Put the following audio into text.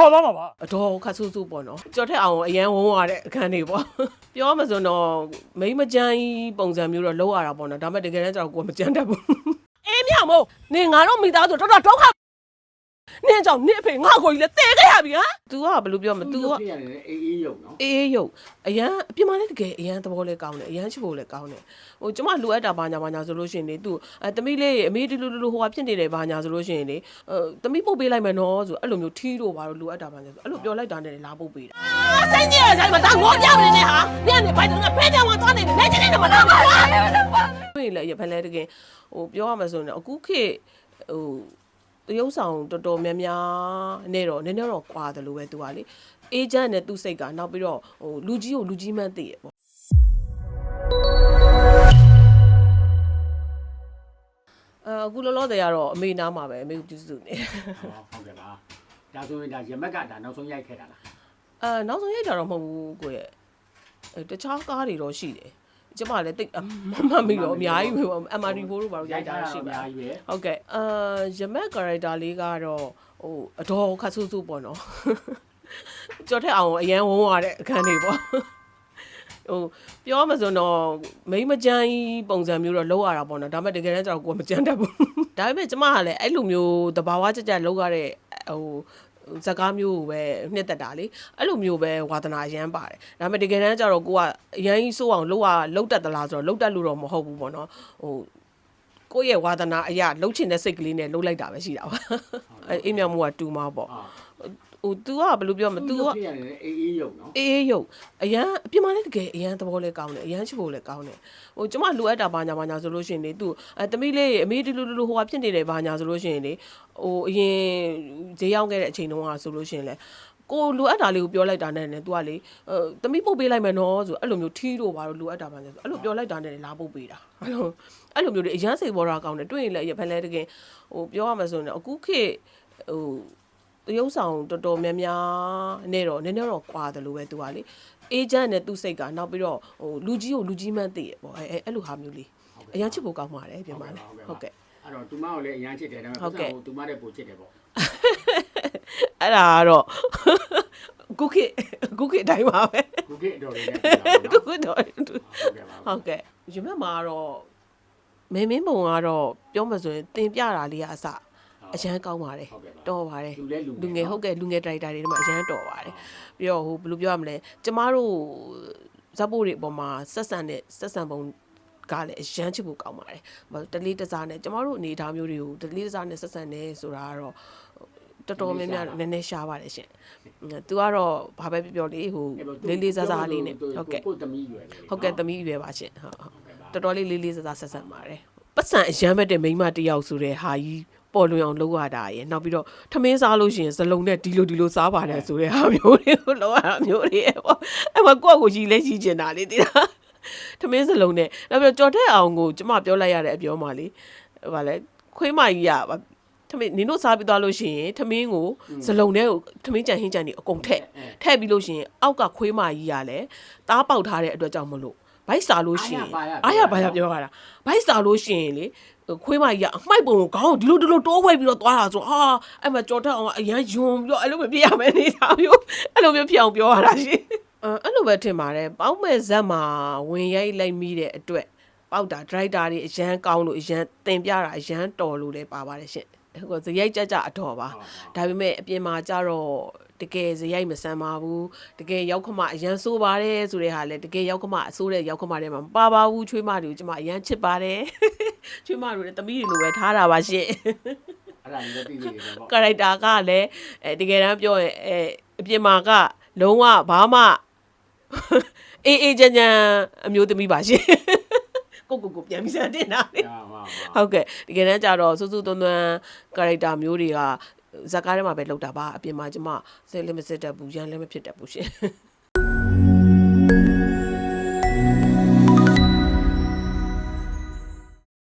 ခေါ်သွားမှာပါအတော်ခတ်ဆူဆူပေါ့နော်ကြော်ထက်အောင်အရန်ဝုန်းရတဲ့အခန်းတွေပေါ့ပြောမှဆိုတော့မိန်းမကြမ်းကြီးပုံစံမျိုးတော့လောက်ရတာပေါ့နော်ဒါပေမဲ့တကယ်တမ်းကျတော့ကိုယ်မကြမ်းတတ်ဘူးအေးမြောင်မို့နေငါတို့မိသားစုတော်တော်ဒုက္ခ နင်းကြောင့်နင့်အဖေငါ့ကိုကြီးလည်းတဲခဲ့ရပြီဟာ तू ကဘယ်လိုပြောမလဲ तू ကဖြစ်ရတယ်အေးအေးရုံနော်အေးအေးရုပ်အရန်အပြင်မှာလည်းတကယ်အရန်သဘောလေးကောင်းတယ်အရန်ချစ်ဖို့လည်းကောင်းတယ်ဟိုကျမလိုအပ်တာဘာညာဘာညာဆိုလို့ရှိရင်လေသူအဲတမိလေးအမေဒီလိုလိုလိုဟိုဟာဖြစ်နေတယ်ဘာညာဆိုလို့ရှိရင်လေအဲတမိပုတ်ပေးလိုက်မယ်နော်ဆိုအဲ့လိုမျိုးထီးတော့ဘာလို့လိုအပ်တာဘာညာဆိုအဲ့လိုပြောလိုက်တာနဲ့လာပုတ်ပေးတာစိတ်ကြီးရဆိုင်မှာတောင်ငေါပြောင်းနေနေဟာညနေပိုင်းတော့ဖဲကြောင်သွားနေတယ်လက်ချင်းနဲ့မလာပါဘူးတွေ့လေရဖလဲတကယ်ဟိုပြောရမှာဆိုရင်အခုခေတ်ဟို တရုပ်ဆောင်တော်တော်များများနဲ့တော့နည်းနည်းတော့ကွာတယ်လို့ပဲသူကလေအေဂျင့်နဲ့သူ့စိတ်ကနောက်ပြီးတော့ဟိုလူကြီးကိုလူကြီးမှန်းသိရပေါ့အဲအခုလောလောဆယ်ကတော့အမေနားမှာပဲအမေကိုပြုစုနေဟုတ်ကဲ့ပါဒါဆိုရင်ဒါရမက်ကဒါနောက်ဆုံးရိုက်ခဲ့တာလားအဲနောက်ဆုံးရိုက်တာတော့မဟုတ်ဘူးကိုရဲ့အဲတခြားကားတွေတော့ရှိတယ် ကျမလည်းတိတ်အမမမီတော့အများကြီးပဲပေါ့ MRD4 တို့ဘာလို့ရိုက်တာရှိပါအများကြီးပဲဟုတ်ကဲ့အာရမက် character လေးကတော့ဟိုအတော်ခတ်ဆူဆူပေါ့နော်ကြော်ထက်အောင်အရန်ဝုန်းရတဲ့အခန်းတွေပေါ့ဟိုပြောမှဆိုတော့မိန်းမကြမ်းကြီးပုံစံမျိုးတော့လောက်ရတာပေါ့နော်ဒါပေမဲ့တကယ်တမ်းကျတော့ကိုယ်မကြမ်းတတ်ဘူးဒါပေမဲ့ကျမကလည်းအဲ့လိုမျိုးတဘာဝကြကြလောက်ရတဲ့ဟို ဇာကားမျိုးကိုပဲနှစ်သက်တာလေအဲ့လိုမျိုးပဲဝါသနာရမ်းပါတယ်ဒါပေမဲ့တကယ်တမ်းကျတော့ကိုကအရန်ကြီးစိုးအောင်လောက်ရလောက်တတ်သလားဆိုတော့လောက်တတ်လို့တော့မဟုတ်ဘူးပေါ့နော်ဟိုကိုယ့်ရဲ့ဝါသနာအရာလှုပ်ချင်တဲ့စိတ်ကလေးနဲ့လှုပ်လိုက်တာပဲရှိတာပါအဲအိမ်မြောင်မှုကတူမှာပေါ့ ဟာ ဟို तू ကဘယ်လိုပြောမလဲ तू က ဖြစ်ရတယ်အေးအေးရုံနော် အေးအေးရုပ်အရန်အပြင်မှာလည်းတကယ်အရန်သဘောလေးကောင်းတယ်အရန်ချစ်ဖို့လည်းကောင်းတယ်ဟိုကျမလိုအပ်တာဘာညာဘာညာဆိုလို့ရှိရင်လေ तू အဲတမိလေးအမေဒီလိုလိုလိုဟိုဟာဖြစ်နေတယ်ဘာညာဆိုလို့ရှိရင်လေဟိုအရင်ဈေးရောက်ခဲ့တဲ့အချိန်တုန်းကဆိုလို့ရှိရင်လေကိုလိုအပ်တာလေးကိုပြောလိုက်တာနဲ့ね तू ကလေအဲတမိပုတ်ပေးလိုက်မယ်နော်ဆိုအဲ့လိုမျိုးထီးတော့ဘာလို့လိုအပ်တာဘာညာဆိုအဲ့လိုပြောလိုက်တာနဲ့လာပုတ်ပေးတာအဲ့လိုအဲ့လိုမျိုးတွေအရန်စိတ်ပေါ်တာကောင်းတယ်တွေ့ရင်လည်းရဖက်လဲတကယ်ဟိုပြောရမှာဆိုရင်အခုခေတ်ဟို တရုပ်ဆောင်တော်တော်များများနဲ့တော့နည်းနည်းတော့ကွာတယ်လို့ပဲသူကလေအေဂျင့်နဲ့သူ့စိတ်ကနောက်ပြီးတော့ဟိုလူကြီးကိုလူကြီးမှန်းသိရပေါ့အဲအဲအဲ့လိုဟာမျိုးလေးအရန်ချစ်ဖို့ကောင်းပါတယ်ပြင်ပါလေဟုတ်ကဲ့အဲ့တော့သူမကိုလည်းအရန်ချစ်တယ်ဒါပေမဲ့ဟုတ်ကဲ့သူမတဲ့ပိုချစ်တယ်ပေါ့အဲ့ဒါကတော့ကုခေကုခေအတိုင်းပါပဲခုခေတ်အတော်လေးနဲ့ပြောတာကုပေါ့ခေတော့နော်ဟုတ်ကဲ့ပါဟုတ်ကဲ့ယူမက်မှာကတော့မင်းမင်းပုံကတော့ပြောမှဆိုရင်တင်ပြတာလေးကအစ အရန်ကောင်းပါတယ်ဟုတ်ကဲ့ပါတော်ပါတယ်လူလဲလူလူငယ်ဟုတ်ကဲ့လူငယ်ဒရိုက်တာတွေထဲမှာအရန်တော်ပါတယ်ပြီးတော့ဟိုဘယ်လိုပြောရမလဲကျမတို့ဇက်ဖို့တွေအပေါ်မှာဆက်ဆံတဲ့ဆက်ဆံပုံကလည်းအရန်ချစ်ဖို့ကောင်းပါတယ်ဟိုတလေးတစားနဲ့ကျမတို့အနေအထားမျိုးတွေကိုတလေးတစားနဲ့ဆက်ဆံနေဆိုတာကတော့တော်တော်များများနည်းနည်းရှားပါတယ်ရှင်။သူကတော့ဘာပဲပြောပြောလေဟိုလေးလေးစားစားလေးနဲ့ဟုတ်ကဲ့ကိုသမီးရွယ်တယ်ဟုတ်ကဲ့သမီးရွယ်ပါရှင်ဟုတ်ဟုတ်တော်တော်လေးလေးလေးစားစားဆက်ဆက်ပါတယ်ပတ်စံအရမ်းမဲ့တဲ့မိန်းမတစ်ယောက်ဆိုတဲ့ဟာကြီး ပေါ်လွင်အောင်လုပ်ရတာရယ်နောက်ပြီးတော့ထမင်းစားလို့ရှိရင်စလုံးနဲ့ဒီလိုဒီလိုစားပါတယ်ဆိုတဲ့ဟာမျိုးတွေကိုလုပ်ရတာမျိုးတွေရယ်ပေါ့အဲ့မှာကိုယ့်ကိုယ်ကိုရီလဲရီကျင်တာလေတိလားထမင်းစလုံးနဲ့နောက်ပြီးတော့ကြော်တဲ့အောင်ကိုကျမပြောလိုက်ရတဲ့အပြောမှလေဟိုဗာလဲခွေးမကြီးရပါထမင်းနင်တို့စားပြီးသွားလို့ရှိရင်ထမင်းကိုစလုံးနဲ့ကိုထမင်းကြံဟင်းကြံနေအကုန်ထက်ထက်ပြီးလို့ရှိရင်အောက်ကခွေးမကြီးရလဲတားပေါက်ထားတဲ့အတွက်ကြောင့်မလို့ဘိုက်စားလို့ရှိရင်အားရပါရပြောရတာဘိုက်စားလို့ရှိရင်လေ ခွေးမကြီးကအမှိုက်ပုံကိုခေါင်းကိုဒီလိုဒီလိုတိုးဝဲပြီးတော့သွားတာဆိုဟာအဲ့မှာကြော်တက်အောင်ကအရန်ယွန်ပြီးတော့အဲ့လိုမပြရမယ်နေတာမျိုးအဲ့လိုမျိုးဖြစ်အောင်ပြောရတာရှင်အဲအဲ့လိုပဲထင်ပါတယ်ပေါင်းမဲ့ဇက်မှာဝင်ရိုက်လိုက်မိတဲ့အတွက်ပေါက်တာဒရိုက်တာတွေအရန်ကောင်းလို့အရန်တင်ပြတာအရန်တော်လို့လည်းပါပါတယ်ရှင်ဟိုဇရိုက်ကြကြအတော်ပါဒါပေမဲ့အပြင်မှာကြတော့တကယ်ဇရိုက်မဆန်ပါဘူးတကယ်ရောက်ခမအရန်ဆိုးပါတယ်ဆိုတဲ့ဟာလဲတကယ်ရောက်ခမအဆိုးတဲ့ရောက်ခမတွေမှာမပါပါဘူးချွေးမတွေကိုကျမအရန်ချစ်ပါတယ် ချွေးမတွေလည်းတမီးတွေလိုပဲထားတာပါရှင်အဲ့ဒါလည်းသိနေတယ်ပေါ့ကာရိုက်တာကလည်းအဲတကယ်တမ်းပြောရင်အဲအပြင်မှာကလုံးဝဘာမှအေးအေးချမ်းချမ်းအမျိုးသမီးပါရှင်ကိုကိုကိုပြန်ပြီးစတင်တာလေဟာဟာဟုတ်ကဲ့တကယ်တမ်းကျတော့စူးစူးသွန်းသွန်းကာရိုက်တာမျိုးတွေကဇာတ်ကားထဲမှာပဲလောက်တာပါအပြင်မှာကျမစိတ်လည်းမစစ်တတ်ဘူးရန်လည်းမဖြစ်တတ်ဘူးရှင်